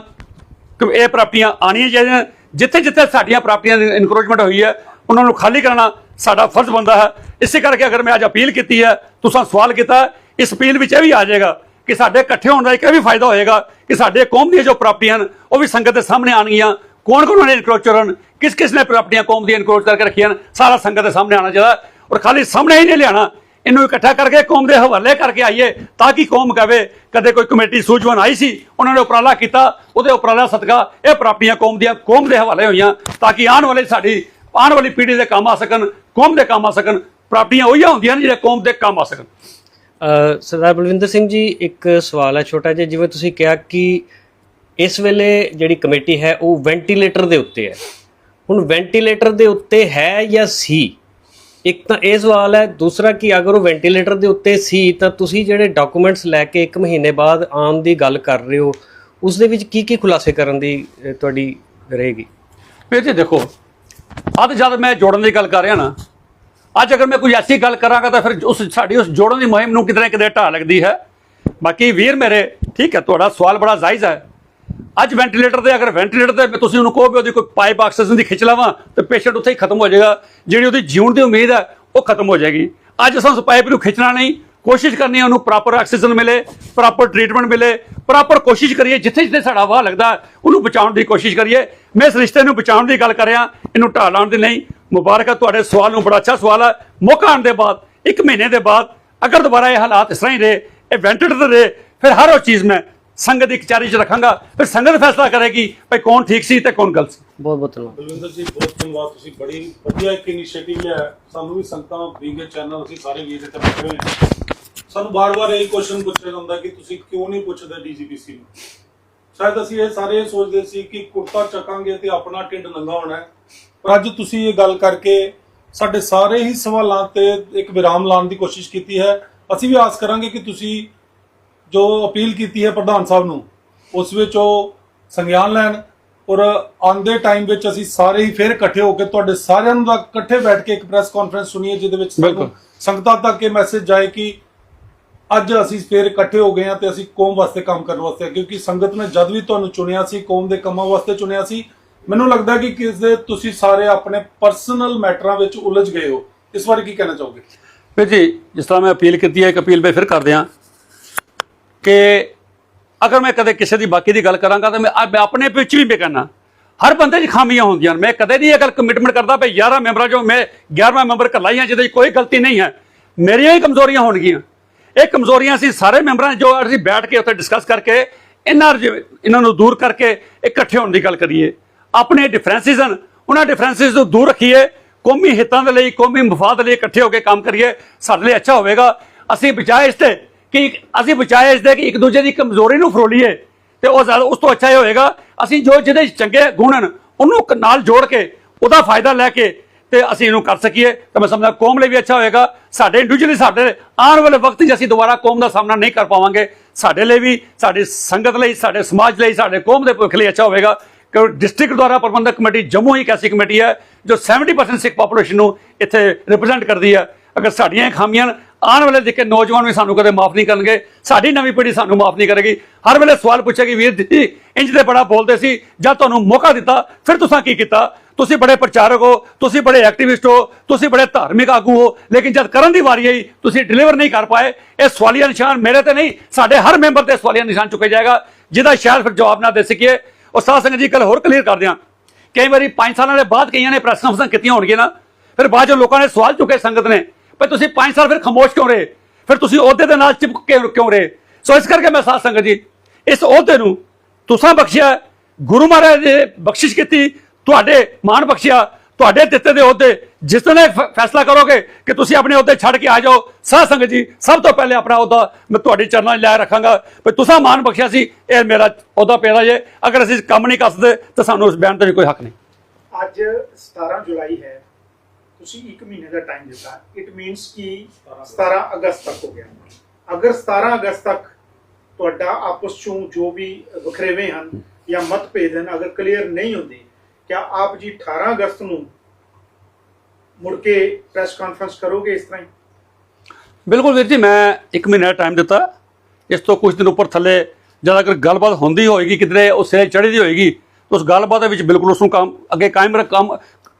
ਕਿ ਇਹ ਪ੍ਰਾਪਤੀਆਂ ਆਉਣੀਆਂ ਚਾਹੀਦੀਆਂ, ਜਿੱਥੇ ਜਿੱਥੇ ਸਾਡੀਆਂ ਪ੍ਰਾਪਤੀਆਂ ਦੀ ਇਨਕਰੋਚਮੈਂਟ ਹੋਈ ਹੈ, ਉਹਨਾਂ ਨੂੰ ਖਾਲੀ ਕਰਨਾ ਸਾਡਾ ਫਰਜ਼ ਬਣਦਾ ਹੈ। ਇਸੇ ਕਰਕੇ ਅਗਰ ਮੈਂ ਅੱਜ ਅਪੀਲ ਕੀਤੀ ਹੈ, ਤੁਸੀਂ ਸਵਾਲ ਕੀਤਾ, ਇਸ ਅਪੀਲ ਵਿੱਚ ਇਹ ਵੀ ਆ ਜਾਏਗਾ ਕਿ ਸਾਡੇ ਇਕੱਠੇ ਹੋਣ ਦਾ ਇੱਕ ਇਹ ਵੀ ਫਾਇਦਾ ਹੋਏਗਾ ਕਿ ਸਾਡੇ ਕੌਮ ਦੀਆਂ ਜੋ ਪ੍ਰਾਪਤੀਆਂ ਹਨ, ਉਹ ਵੀ ਸੰਗਤ ਦੇ ਸਾਹਮਣੇ ਆਣਗੀਆਂ ਕੌਣ ਕੌਣ ਨੇ ਇਨਕਰੋਚਰ ਹਨ ਕਿਸ ਕਿਸ ਨੇ ਪ੍ਰਾਪਤੀਆਂ ਕੌਮ ਦੀਆਂ ਇਨਕਰੋਚ ਕਰਕੇ ਰੱਖੀਆਂ ਹਨ? ਸਾਰਾ ਸੰਗਤ ਦੇ ਸਾਹਮਣੇ ਆਣਾ ਚਾਹੀਦਾ। ਔਰ ਖਾਲੀ ਸਾਹਮਣੇ ਹੀ ਨਹੀਂ ਲਿਆਣਾ ਇਹਨੂੰ ਇਕੱਠਾ ਕਰਕੇ ਕੌਮ ਦੇ ਹਵਾਲੇ ਕਰਕੇ ਆਈਏ ਤਾਂ ਕਿ ਕੌਮ ਕਵੇ ਕਦੇ ਕੋਈ ਕਮੇਟੀ ਸੂਝਵਾਨ ਆਈ ਸੀ, ਉਹਨਾਂ ਨੇ ਉਪਰਾਲਾ ਕੀਤਾ, ਉਹਦੇ ਉਪਰਾਲਾ ਸਦਕਾ ਇਹ ਪ੍ਰਾਪਤੀਆਂ ਕੌਮ ਦੀਆਂ, ਕੌਮ ਦੇ ਹਵਾਲੇ ਹੋਈਆਂ ਤਾਂ ਕਿ ਆਉਣ ਵਾਲੀ ਸਾਡੀ, ਆਉਣ ਵਾਲੀ ਪੀੜ੍ਹੀ ਦੇ ਕੰਮ ਆ ਸਕਣ, ਕੌਮ ਦੇ ਕੰਮ ਆ ਸਕਣ, ਪ੍ਰਾਪਤੀਆਂ ਉਹੀਆਂ ਹੁੰਦੀਆਂ ਨੇ ਜਿਹੜੇ ਕੌਮ ਦੇ ਕੰਮ ਆ ਸਕਣ। ਸਰਦਾਰ ਬਲਵਿੰਦਰ ਸਿੰਘ ਜੀ, ਇੱਕ ਸਵਾਲ ਹੈ ਛੋਟਾ ਜਿਹਾ, ਜਿਵੇਂ ਤੁਸੀਂ ਕਿਹਾ ਕਿ ਇਸ ਵੇਲੇ ਜਿਹੜੀ ਕਮੇਟੀ ਹੈ ਉਹ ਵੈਂਟੀਲੇਟਰ ਦੇ ਉੱਤੇ ਹੈ। ਹੁਣ ਵੈਂਟੀਲੇਟਰ ਦੇ ਉੱਤੇ ਹੈ ਜਾਂ ਸੀ? ਇੱਕ ਤਾਂ ਇਹ ਸਵਾਲ ਹੈ, ਦੂਸਰਾ ਕਿ ਅਗਰ ਉਹ ਵੈਂਟੀਲੇਟਰ ਦੇ ਉੱਤੇ ਸੀ, ਤਾਂ ਤੁਸੀਂ ਜਿਹੜੇ ਡਾਕੂਮੈਂਟਸ ਲੈ ਕੇ 1 ਮਹੀਨੇ ਬਾਅਦ ਆਉਣ ਦੀ ਗੱਲ ਕਰ ਰਹੇ ਹੋ, ਉਸ ਦੇ ਵਿੱਚ ਕੀ ਕੀ ਖੁਲਾਸੇ ਕਰਨ ਦੀ ਤੁਹਾਡੀ ਰਹੇਗੀ? ਵੀਰ ਜੀ ਦੇਖੋ, ਅੱਜ ਜਦ ਮੈਂ ਜੋੜਨ ਦੀ ਗੱਲ ਕਰ ਰਿਹਾ ਨਾ ਅੱਜ ਅਗਰ ਮੈਂ ਕੋਈ ਐਸੀ ਗੱਲ ਕਰਾਂਗਾ ਤਾਂ ਫਿਰ ਉਸ ਸਾਡੀ ਉਸ ਜੋੜਨ ਦੀ ਮੁਹਿੰਮ ਨੂੰ ਕਿਤੇ ਨਾ ਕਿਤੇ ਢਾਹ ਲੱਗਦੀ ਹੈ। ਬਾਕੀ ਵੀਰ ਮੇਰੇ, ਠੀਕ ਹੈ, ਤੁਹਾਡਾ ਸਵਾਲ ਬੜਾ ਜਾਇਜ਼ ਹੈ। ਅੱਜ ਵੈਂਟੀਲੇਟਰ ਤੇ ਅਗਰ ਵੈਂਟੀਲੇਟਰ ਤੇ ਤੁਸੀਂ ਉਹਨੂੰ ਕਹੋ ਵੀ ਉਹਦੀ ਕੋਈ ਪਾਈਪ ਆਕਸੀਜਨ ਦੀ ਖਿੱਚ ਲਾਵਾਂ ਤੇ ਪੇਸ਼ੈਂਟ ਉੱਥੇ ਹੀ ਖਤਮ ਹੋ ਜਾਏਗਾ। ਜਿਹੜੀ ਉਹਦੀ ਜੀਉਣ ਦੀ ਉਮੀਦ ਹੈ, ਉਹ ਖਤਮ ਹੋ ਜਾਏਗੀ। ਅੱਜ ਅਸਾਂ ਉਸ ਪਾਈਪ ਨੂੰ ਖਿੱਚਣਾ ਨਹੀਂ। ਕੋਸ਼ਿਸ਼ ਕਰਨੀ ਹੈ ਉਹਨੂੰ ਪ੍ਰੋਪਰ ਆਕਸੀਜਨ ਮਿਲੇ ਪ੍ਰੋਪਰ ਟ੍ਰੀਟਮੈਂਟ ਮਿਲੇ ਪ੍ਰੋਪਰ ਕੋਸ਼ਿਸ਼ ਕਰੀਏ, ਜਿੱਥੇ ਜਿੱਥੇ ਸਾਡਾ ਵਾਹ ਲੱਗਦਾ, ਉਹਨੂੰ ਬਚਾਉਣ ਦੀ ਕੋਸ਼ਿਸ਼ ਕਰੀਏ। ਮੈਂ ਇਸ ਰਿਸ਼ਤੇ ਨੂੰ ਬਚਾਉਣ ਦੀ ਗੱਲ ਕਰ ਰਿਹਾ ਇਹਨੂੰ ਢਾਹ ਲਾਉਣ ਦੀ ਨਹੀਂ। ਮੁਬਾਰਕ ਹੈ ਤੁਹਾਡੇ ਸਵਾਲ ਨੂੰ ਬੜਾ ਅੱਛਾ ਸਵਾਲ ਹੈ ਮੌਕਾ ਆਉਣ ਦੇ ਬਾਅਦ ਇੱਕ ਮਹੀਨੇ ਦੇ ਬਾਅਦ ਅਗਰ ਦੁਬਾਰਾ ਇਹ ਹਾਲਾਤ ਇਸ ਤਰ੍ਹਾਂ ਹੀ ਰਹੇ ਇਹ ਵੈਂਟੀਲੇਟਰ ਤੇ ਰਹੇ ਫਿਰ ਹਰ ਉਹ ਚੀਜ਼ ਮੈਂ ਸੰਗਤ ਦੀ ਕਚਹਿਰੀ 'ਚ ਰੱਖਾਂਗਾ। ਫਿਰ ਸੰਗਤ ਫੈਸਲਾ ਕਰੇਗੀ ਭਈ ਕੌਣ ਠੀਕ ਸੀ ਤੇ ਕੌਣ ਗਲਤ ਸੀ। ਬਹੁਤ ਬਹੁਤ ਧੰਨਵਾਦ। ਬਲਵਿੰਦਰ ਜੀ ਬਹੁਤ ਧੰਨਵਾਦ। ਤੁਸੀਂ ਬੜੀ ਵਧੀਆ ਇੱਕ ਇਨੀਸ਼ੀਏਟਿਵ ਲਿਆ। ਹੈ। ਸਾਨੂੰ ਵੀ ਸੰਗਤਾਂ ਵੀਗੇ ਚੈਨਲ ਅਸੀਂ ਸਾਰੇ ਵੀਰ ਇੱਥੇ ਬੈਠੇ ਹੋਏ ਹਾਂ ਸਾਨੂੰ ਬਾਰ-ਬਾਰ ਇਹ ਕੁਐਸਚਨ ਪੁੱਛਿਆ ਜਾਂਦਾ ਕਿ ਤੁਸੀਂ ਕਿਉਂ ਨਹੀਂ ਪੁੱਛਦੇ ਡੀਜੀਪੀਸੀ ਨੂੰ? ਸ਼ਾਇਦ ਅਸੀਂ ਇਹ ਸਾਰੇ ਸੋਚਦੇ ਸੀ ਕਿ ਕੁੜਤਾ ਚੱਕਾਂਗੇ ਤੇ ਆਪਣਾ ਢਿੱਡ ਨੰਗਾ ਹੋਣਾ ਹੈ। ਅੱਜ ਤੁਸੀਂ ਇਹ ਗੱਲ ਕਰਕੇ ਸਾਡੇ ਸਾਰੇ ਹੀ ਸਵਾਲਾਂ ਤੇ ਇੱਕ ਵਿਰਾਮ ਲਾਉਣ ਦੀ ਕੋਸ਼ਿਸ਼ ਕੀਤੀ ਹੈ ਅਸੀਂ ਵੀ ਆਸ ਕਰਾਂਗੇ ਕਿ ਤੁਸੀਂ ਜੋ ਅਪੀਲ ਕੀਤੀ ਹੈ ਪ੍ਰਧਾਨ ਸਾਹਿਬ ਨੂੰ ਉਸ ਵਿੱਚ ਉਹ ਸੰਗਿਆਨ ਲੈਣ ਔਰ ਆਉਂਦੇ ਟਾਈਮ ਵਿੱਚ ਅਸੀਂ ਸਾਰੇ ਹੀ ਫਿਰ ਇਕੱਠੇ ਹੋ ਕੇ ਤੁਹਾਡੇ ਸਾਰਿਆਂ ਨੂੰ ਦਾ ਇਕੱਠੇ ਬੈਠ ਕੇ ਇੱਕ ਪ੍ਰੈਸ ਕਾਨਫਰੰਸ ਸੁਣੀਏ ਜਿਹਦੇ ਵਿੱਚ। ਸੰਗਤਾਂ ਤੱਕ ਇਹ ਮੈਸੇਜ ਜਾਏ ਕਿ ਅੱਜ ਅਸੀਂ ਫਿਰ ਇਕੱਠੇ ਹੋ ਗਏ ਹਾਂ ਤੇ ਅਸੀਂ ਕੌਮ ਵਾਸਤੇ ਕੰਮ ਕਰਨ ਵਾਸਤੇ ਹਾਂ। ਕਿਉਂਕਿ ਸੰਗਤ ਨੇ ਜਦ ਵੀ ਤੁਹਾਨੂੰ ਚੁਣਿਆ ਸੀ ਕੌਮ ਦੇ ਕੰਮਾਂ ਵਾਸਤੇ ਚੁਣਿਆ ਸੀ ਮੈਨੂੰ ਲੱਗਦਾ ਕਿ ਕਿਸੇ ਤੁਸੀਂ ਸਾਰੇ ਆਪਣੇ ਪਰਸਨਲ ਮੈਟਰਾਂ ਵਿੱਚ ਉਲਝ ਗਏ ਹੋ। ਇਸ ਬਾਰੇ ਕੀ ਕਹਿਣਾ ਚਾਹੋਗੇ? ਵੀਰ ਜੀ, ਜਿਸ ਤਰ੍ਹਾਂ ਮੈਂ ਅਪੀਲ ਕੀਤੀ ਹੈ, ਇੱਕ ਅਪੀਲ ਮੈਂ ਫਿਰ ਕਰਦੇ ਹਾਂ ਕਿ ਅਗਰ ਮੈਂ ਕਦੇ ਕਿਸੇ ਦੀ ਬਾਕੀ ਦੀ ਗੱਲ ਕਰਾਂਗਾ ਤਾਂ ਮੈਂ ਆ- ਮੈਂ ਆਪਣੇ ਵਿੱਚ ਵੀ ਬੇਕਾਨਾ ਹਰ ਬੰਦੇ 'ਚ ਖਾਮੀਆਂ ਹੁੰਦੀਆਂ ਨੇ। ਮੈਂ ਕਦੇ ਨਹੀਂ ਇਹ ਗੱਲ ਕਮਿਟਮੈਂਟ ਕਰਦਾ ਭਈ 11 ਮੈਂਬਰਾਂ ਚੋਂ ਮੈਂ 11ਵਾਂ ਮੈਂਬਰ ਇਕੱਲਾ ਹੀ ਹਾਂ, ਜਿਹਦੇ 'ਚ ਕੋਈ ਗਲਤੀ ਨਹੀਂ ਹੈ। ਮੇਰੀਆਂ ਹੀ ਕਮਜ਼ੋਰੀਆਂ ਹੋਣਗੀਆਂ। ਇਹ ਕਮਜ਼ੋਰੀਆਂ ਸੀ ਸਾਰੇ ਮੈਂਬਰਾਂ ਜੋ ਅਸੀਂ ਬੈਠ ਕੇ ਉੱਥੇ ਡਿਸਕਸ ਕਰਕੇ, ਇਹਨਾਂ ਇਹਨਾਂ ਨੂੰ ਦੂਰ ਕਰਕੇ ਇਕੱਠੇ ਹੋਣ ਦੀ ਗੱਲ ਕਰੀਏ। ਆਪਣੇ ਡਿਫਰੈਂਸਿਸ ਹਨ। ਉਹਨਾਂ ਡਿਫਰੈਂਸਿਸ ਨੂੰ ਦੂਰ ਰੱਖੀਏ। ਕੌਮੀ ਹਿੱਤਾਂ ਦੇ ਲਈ, ਕੌਮੀ ਮਫਾਦ ਲਈ ਇਕੱਠੇ ਹੋ ਕੇ ਕੰਮ ਕਰੀਏ। ਸਾਡੇ ਲਈ ਅੱਛਾ ਹੋਵੇਗਾ। ਅਸੀਂ ਬਚਾਏ ਇਸ ਤੇ ਕਿ ਅਸੀਂ ਬਚਾਏ ਇਸ ਦੇ ਕਿ ਇੱਕ ਦੂਜੇ ਦੀ ਕਮਜ਼ੋਰੀ ਨੂੰ ਫਰੋਲੀਏ। ਤੇ ਉਹ ਜ਼ਿਆਦਾ ਉਸ ਤੋਂ ਅੱਛਾ ਇਹ ਹੋਏਗਾ ਅਸੀਂ ਜੋ ਜਿਹਦੇ ਚੰਗੇ ਗੁਣ ਹਨ, ਉਹਨੂੰ ਨਾਲ ਜੋੜ ਕੇ ਉਹਦਾ ਫਾਇਦਾ ਲੈ ਕੇ ਤੇ ਅਸੀਂ ਇਹਨੂੰ ਕਰ ਸਕੀਏ। ਤਾਂ ਮੈਂ ਸਮਝਦਾ ਕੌਮ ਲਈ ਵੀ ਅੱਛਾ ਹੋਏਗਾ ਸਾਡੇ ਇੰਡੀਵਿਜੂਅਲੀ ਸਾਡੇ ਆਉਣ ਵਾਲੇ ਵਕਤ 'ਚ ਅਸੀਂ ਦੁਬਾਰਾ ਕੌਮ ਦਾ ਸਾਹਮਣਾ ਨਹੀਂ ਕਰ ਪਾਵਾਂਗੇ। ਸਾਡੇ ਲਈ ਵੀ, ਸਾਡੀ ਸੰਗਤ ਲਈ, ਸਾਡੇ ਸਮਾਜ ਲਈ, ਸਾਡੇ ਕੌਮ ਦੇ ਭਵਿੱਖ ਲਈ ਅੱਛਾ ਹੋਵੇਗਾ। ਕਿ ਡਿਸਟ੍ਰਿਕਟ ਦੁਆਰਾ ਪ੍ਰਬੰਧਕ ਕਮੇਟੀ ਜੰਮੂ ਹੀ ਇੱਕ ਐਸੀ ਕਮੇਟੀ ਹੈ ਜੋ 70% ਸਿੱਖ ਪੋਪੂਲੇਸ਼ਨ ਨੂੰ ਇੱਥੇ ਰਿਪਰੈਜ਼ੈਂਟ ਕਰਦੀ ਹੈ। ਅਗਰ ਸਾਡੀਆਂ ਇਹ ਖਾਮੀਆਂ ਆਉਣ ਵਾਲੇ ਦੇਖੇ, ਨੌਜਵਾਨ ਵੀ ਸਾਨੂੰ ਕਦੇ ਮਾਫ ਨਹੀਂ ਕਰਨਗੇ, ਸਾਡੀ ਨਵੀਂ ਪੀੜ੍ਹੀ ਸਾਨੂੰ ਮਾਫ ਨਹੀਂ ਕਰੇਗੀ। ਹਰ ਵੇਲੇ ਸਵਾਲ ਪੁੱਛੇਗੀ, ਵੀਰ ਜੀ ਇੰਜ ਦੇ ਬੜਾ ਬੋਲਦੇ ਸੀ ਜਦ ਤੁਹਾਨੂੰ ਮੌਕਾ ਦਿੱਤਾ, ਫਿਰ ਤੁਸੀਂ ਕੀ ਕੀਤਾ? ਤੁਸੀਂ ਬੜੇ ਪ੍ਰਚਾਰਕ ਹੋ, ਤੁਸੀਂ ਬੜੇ ਐਕਟਿਵਿਸਟ ਹੋ, ਤੁਸੀਂ ਬੜੇ ਧਾਰਮਿਕ ਆਗੂ ਹੋ, ਲੇਕਿਨ ਜਦ ਕਰਨ ਦੀ ਵਾਰੀ ਆਈ, ਤੁਸੀਂ ਡਿਲੀਵਰ ਨਹੀਂ ਕਰ ਪਾਏ। ਇਹ ਸਵਾਲੀਆ ਨਿਸ਼ਾਨ ਮੇਰੇ ਤੇ ਨਹੀਂ, ਸਾਡੇ ਹਰ ਮੈਂਬਰ ਤੇ ਸਵਾਲੀਆ ਨਿਸ਼ਾਨ ਚੁੱਕਿਆ ਜਾਏਗਾ, ਜਿਹਦਾ ਸ਼ਾਇਦ ਫਿਰ ਜਵਾਬ ਨਾ ਦੇ ਸਕੀਏ। ਉਹ ਸਾਧ ਸੰਗਤ ਜੀ ਗੱਲ ਹੋਰ ਕਲੀਅਰ ਕਰ ਦਿਆਂ ਕਈ ਵਾਰੀ 5 ਸਾਲਾਂ ਦੇ ਬਾਅਦ ਕਈਆਂ ਨੇ ਪ੍ਰੈਸ ਕਾਨਫਰੰਸ ਕੀਤੀਆਂ ਹੋਣਗੀਆਂ ਨਾ, ਫਿਰ ਬਾਅਦ ਚੋਂ ਲੋਕਾਂ ਨੇ ਸਵਾਲ ਚੁੱਕੇ ਸੰਗਤ ਨੇ ਪਰ ਤੁਸੀਂ 5 ਸਾਲ ਫਿਰ ਖਾਮੋਸ਼ ਕਿਉਂ ਰਹੇ? ਫਿਰ ਤੁਸੀਂ ਅਹੁਦੇ ਦੇ ਨਾਲ ਚਿਪਕ ਕੇ ਕਿਉਂ ਰਹੇ? ਸੋ ਇਸ ਕਰਕੇ ਮੈਂ ਸਾਧ ਸੰਗਤ ਜੀ, ਇਸ ਅਹੁਦੇ ਨੂੰ ਤੁਸਾਂ ਬਖਸ਼ਿਆ, ਗੁਰੂ ਮਹਾਰਾਜ ਨੇ ਬਖਸ਼ਿਸ਼ ਕੀਤੀ, ਤੁਹਾਡੇ ਮਾਣ ਬਖਸ਼ਿਆ, ਤੁਹਾਡੇ ਦਿੱਤੇ ਦੇ ਅਹੁਦੇ ਜਿਸ ਤਰ੍ਹਾਂ ਫੈਸਲਾ ਕਰੋਗੇ ਕਿ ਤੁਸੀਂ ਆਪਣੇ ਅਹੁਦੇ ਛੱਡ ਕੇ ਆ ਜਾਓ, ਸਾਧ ਸੰਗਤ ਜੀ, ਸਭ ਤੋਂ ਪਹਿਲੇ ਆਪਣਾ ਅਹੁਦਾ ਮੈਂ ਤੁਹਾਡੇ ਚਰਨਾਂ 'ਚ ਲੈ ਰੱਖਾਂਗਾ। ਵੀ ਤੁਸਾਂ ਮਾਣ ਬਖਸ਼ਿਆ ਸੀ, ਇਹ ਮੇਰਾ ਅਹੁਦਾ ਪਿਆ ਜੇ। ਅਗਰ ਅਸੀਂ ਕੰਮ ਨਹੀਂ ਕਰ ਸਕਦੇ, ਤਾਂ ਸਾਨੂੰ ਉਸ ਬਿਆਨ ਤੇ ਕੋਈ ਹੱਕ ਨਹੀਂ। ਅੱਜ 17 ਜੁਲਾਈ ਹੈ, ਤੁਸੀਂ 1 ਮਹੀਨੇ ਦਾ ਟਾਈਮ ਦਿੱਤਾ। ਇਟ ਮੀਨਸ ਕਿ 17 ਅਗਸਤ ਤੱਕ ਹੋ ਗਿਆ। ਅਗਰ 17 ਅਗਸਤ ਤੱਕ ਤੁਹਾਡਾ ਆਪਸ ਚੋਂ ਜੋ ਵੀ ਵਖਰੇਵੇਂ ਹਨ ਜਾਂ ਮਤਭੇਦ ਹਨ, ਅਗਰ ਕਲੀਅਰ ਨਹੀਂ ਹੁੰਦੇ, ਕਿਆ ਆਪ ਜੀ 18 ਅਗਸਤ ਨੂੰ ਮੁੜ ਕੇ ਪ੍ਰੈਸ ਕਾਨਫਰੰਸ ਕਰੋਗੇ ਇਸ ਤਰ੍ਹਾਂ ਹੀ? ਬਿਲਕੁਲ ਵੀਰ ਜੀ, ਮੈਂ ਇੱਕ ਮਹੀਨਾ ਟਾਈਮ ਦਿੱਤਾ। ਇਸ ਤੋਂ ਕੁਝ ਦਿਨ ਉੱਪਰ ਥੱਲੇ ਜਦ ਅਗਰ ਗੱਲਬਾਤ ਹੁੰਦੀ ਹੋਏਗੀ ਕਿਤੇ ਉਹ ਸਿਰੇ ਚੜ੍ਹੀ ਦੀ ਹੋਏਗੀ ਉਸ ਗੱਲਬਾਤ ਦੇ ਵਿੱਚ ਬਿਲਕੁਲ ਉਸ ਨੂੰ ਕੰਮ, ਅੱਗੇ ਕਾਇਮ ਰੱਖ, ਕੰਮ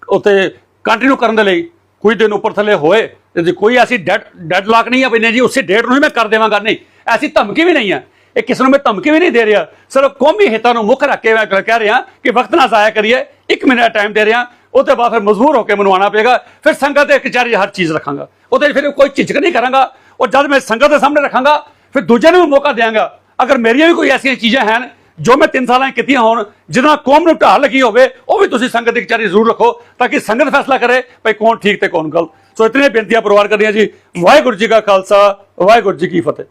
ਉੱਤੇ ਕੰਟੀਨਿਊ ਕਰਨ ਦੇ ਲਈ ਕੁਝ ਦਿਨ ਉੱਪਰ ਥੱਲੇ ਹੋਏ, ਤੇ ਕੋਈ ਐਸੀ ਡੈਡ ਡੈਡਲਾਕ ਨਹੀਂ ਹੈ ਵੀ ਨਹੀਂ ਜੀ, ਉਸੇ ਡੇਟ ਨੂੰ ਹੀ ਮੈਂ ਕਰ ਦੇਵਾਂਗਾ, ਨਹੀਂ। ਐਸੀ ਧਮਕੀ ਵੀ ਨਹੀਂ ਹੈ ਇਹ ਕਿਸੇ ਨੂੰ ਮੈਂ ਧਮਕੀ ਵੀ ਨਹੀਂ ਦੇ ਰਿਹਾ। ਸਿਰਫ ਕੌਮੀ ਹਿੱਤਾਂ ਨੂੰ ਮੁੱਖ ਰੱਖ ਕੇ ਮੈਂ ਕਹਿ ਰਿਹਾ ਕਿ ਵਕਤ ਨਾ ਜ਼ਾਇਆ ਕਰੀਏ, ਇੱਕ ਦਾ ਟਾਈਮ ਦੇ ਰਿਹਾ। ਉਹ ਉਹਦੇ ਬਾਅਦ ਫਿਰ ਮਜਬੂਰ ਹੋ ਕੇ ਮਨਵਾਉਣਾ ਪਏਗਾ, ਫਿਰ ਸੰਗਤ ਦੇ ਕਚਹਿਰੀ ਹਰ ਚੀਜ਼ ਰੱਖਾਂਗਾ। ਉਹਦੇ 'ਚ ਫਿਰ ਕੋਈ ਝਿਜਕ ਨਹੀਂ ਕਰਾਂਗਾ ਔਰ ਜਦ ਮੈਂ ਸੰਗਤ ਦੇ ਸਾਹਮਣੇ ਰੱਖਾਂਗਾ, ਫਿਰ ਦੂਜਿਆਂ ਨੂੰ ਵੀ ਮੌਕਾ ਦਿਆਂਗਾ। ਅਗਰ ਮੇਰੀਆਂ ਵੀ ਕੋਈ ਐਸੀਆਂ ਚੀਜ਼ਾਂ ਹਨ, ਜੋ ਮੈਂ ਤਿੰਨ ਸਾਲਾਂ ਕੀਤੀਆਂ ਹੋਣ ਜਿਹਨਾਂ ਕੌਮ ਨੂੰ ਢਾਹ ਲੱਗੀ ਹੋਵੇ, ਉਹ ਵੀ ਤੁਸੀਂ ਸੰਗਤ ਦੀ ਕਚਹਿਰੀ ਜ਼ਰੂਰ ਰੱਖੋ, ਤਾਂ ਕਿ ਸੰਗਤ ਫੈਸਲਾ ਕਰੇ ਭਈ ਕੌਣ ਠੀਕ ਤੇ ਕੌਣ ਗਲਤ। ਸੋ ਇਤਨੀਆਂ ਬੇਨਤੀਆਂ ਪਰਿਵਾਰ ਕਰਦੀਆਂ ਜੀ, ਵਾਹਿਗੁਰੂ ਜੀ ਕਾ ਖਾਲਸਾ, ਵਾਹਿਗੁਰੂ ਜੀ ਕੀ ਫਤਿਹ।